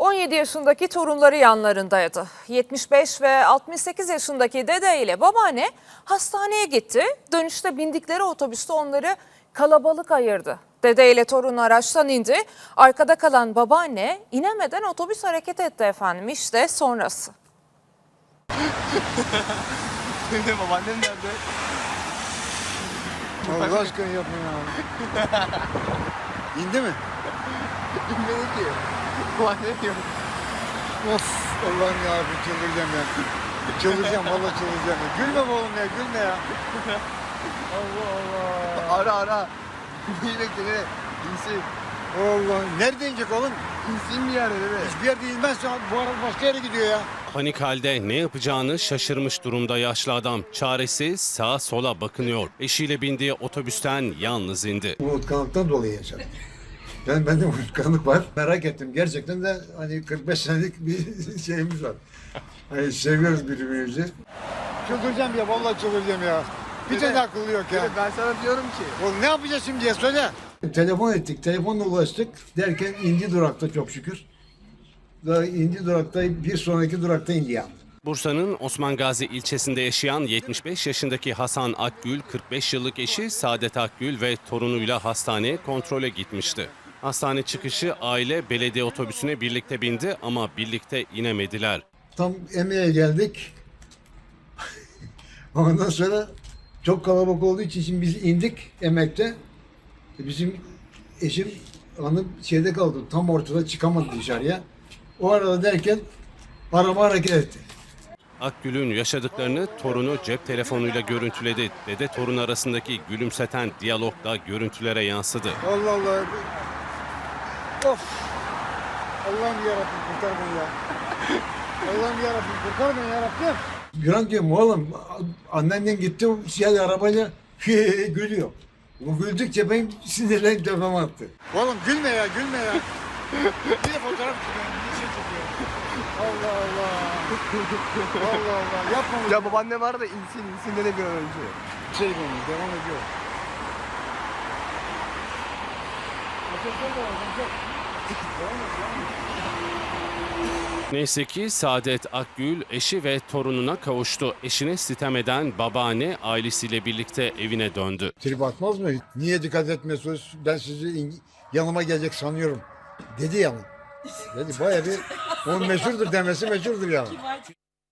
17 yaşındaki torunları yanlarındaydı. 75 ve 68 yaşındaki dede ile babaanne hastaneye gitti. Dönüşte bindikleri otobüste onları kalabalık ayırdı. Dede ile torun araçtan indi. Arkada kalan babaanne inemeden otobüs hareket etti efendim. İşte sonrası. Babaannem nerede? Allah aşkına yapmayın abi. İndi mi? Bilmedi ki. Babaannem yok. Of Allah'ım ya çıldıracağım ya. Çıldıracağım vallahi çıldıracağım ya. Gülme be oğlum ya gülme ya. Allah Allah. Ara ara. Neyi bekle ne? İnsin. Allah. Nerede inecek oğlum? İnsin bir yerde dede. Hiçbir yerde inmez. şu an. Bu arada başka yere gidiyor ya. Panik halde ne yapacağını şaşırmış durumda yaşlı adam. Çaresiz sağa sola bakınıyor. Eşiyle bindiği otobüsten yalnız indi. Unutkanlıktan dolayı yaşadım. Ben bende unutkanlık var. Merak ettim. Gerçekten de hani 45 senelik bir şeyimiz var. Hani seviyoruz birbirimizi. Çıldıracağım ya vallahi çıldıracağım ya. Bir tane akıllı yok ya. Ben sana diyorum ki. Oğlum ne yapacağız şimdi diye söyle. Telefon ettik, telefonla ulaştık derken indi durakta çok şükür. Daha indi durakta bir sonraki durakta indi yani. Bursa'nın Osman Gazi ilçesinde yaşayan 75 yaşındaki Hasan Akgül, 45 yıllık eşi Saadet Akgül ve torunuyla hastaneye kontrole gitmişti. Hastane çıkışı aile belediye otobüsüne birlikte bindi ama birlikte inemediler. Tam emeğe geldik. Ondan sonra çok kalabalık olduğu için şimdi biz indik emekte. E, Bizim eşim hanım şeyde kaldı. Tam ortada çıkamadı dışarıya. O arada derken araba hareket etti. Akgül'ün yaşadıklarını torunu cep telefonuyla görüntüledi. Dede torun arasındaki gülümseten diyalog da görüntülere yansıdı. Allah Allah. Of. Allah'ım yarabbim kurtar beni ya. Allah'ım yarabbim kurtar beni yarabbim. Güran diyorum oğlum annennen gitti şey arabayla gülüyor. Bu güldükçe ben sinirlenip tepeme attı. Oğlum gülme ya gülme ya. bir de fotoğraf çekiyorum bir şey çekiyor. Allah Allah. Allah Allah yapma. Ya babaannem var da insin insin dede bir önce. Şey devam ediyor. Neyse ki Saadet Akgül eşi ve torununa kavuştu. Eşine sitem eden babaanne ailesiyle birlikte evine döndü. Trip atmaz mı? Niye dikkat etmiyorsunuz? Ben sizi yanıma gelecek sanıyorum. Dedi yani. Dedi bayağı bir, o meşhurdur demesi meşhurdur yani.